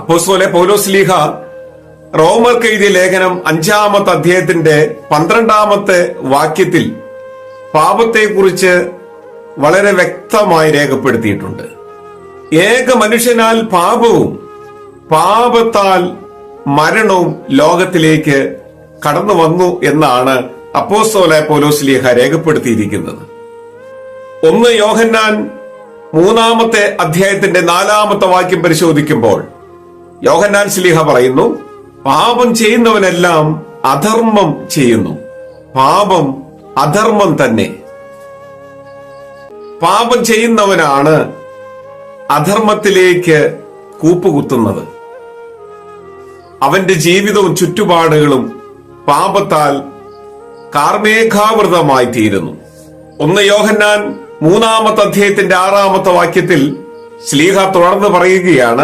അപ്പോസ്തോലെ പൗലോസ് ലീഹ റോമർക്ക് എഴുതിയ ലേഖനം അഞ്ചാമത്തെ അധ്യായത്തിന്റെ പന്ത്രണ്ടാമത്തെ വാക്യത്തിൽ പാപത്തെക്കുറിച്ച് വളരെ വ്യക്തമായി രേഖപ്പെടുത്തിയിട്ടുണ്ട്. ഏക മനുഷ്യനാൽ പാപവും പാപത്താൽ മരണവും ലോകത്തിലേക്ക് കടന്നു വന്നു എന്നാണ് അപ്പോസ്തോല പൗലോസ് ലീഹ രേഖപ്പെടുത്തിയിരിക്കുന്നത്. ഒന്ന് യോഹന്നാൻ മൂന്നാമത്തെ അധ്യായത്തിന്റെ നാലാമത്തെ വാക്യം പരിശോധിക്കുമ്പോൾ യോഹന്നാൻ സ്ലീഹ പറയുന്നു പാപം ചെയ്യുന്നവനെല്ലാം അധർമ്മം ചെയ്യുന്നു. പാപം അധർമ്മം തന്നെ. പാപം ചെയ്യുന്നവനാണ് അധർമ്മത്തിലേക്ക് കൂപ്പുകുത്തുന്നത്. അവന്റെ ജീവിതവും ചുറ്റുപാടുകളും പാപത്താൽ കാർമേഘാവൃതമായി തീരുന്നു ഒന്ന് യോഹന്നാൻ മൂന്നാമത്തെ അധ്യായത്തിന്റെ ആറാമത്തെ വാക്യത്തിൽ ശ്ലീഹ തുടർന്ന് പറയുകയാണ്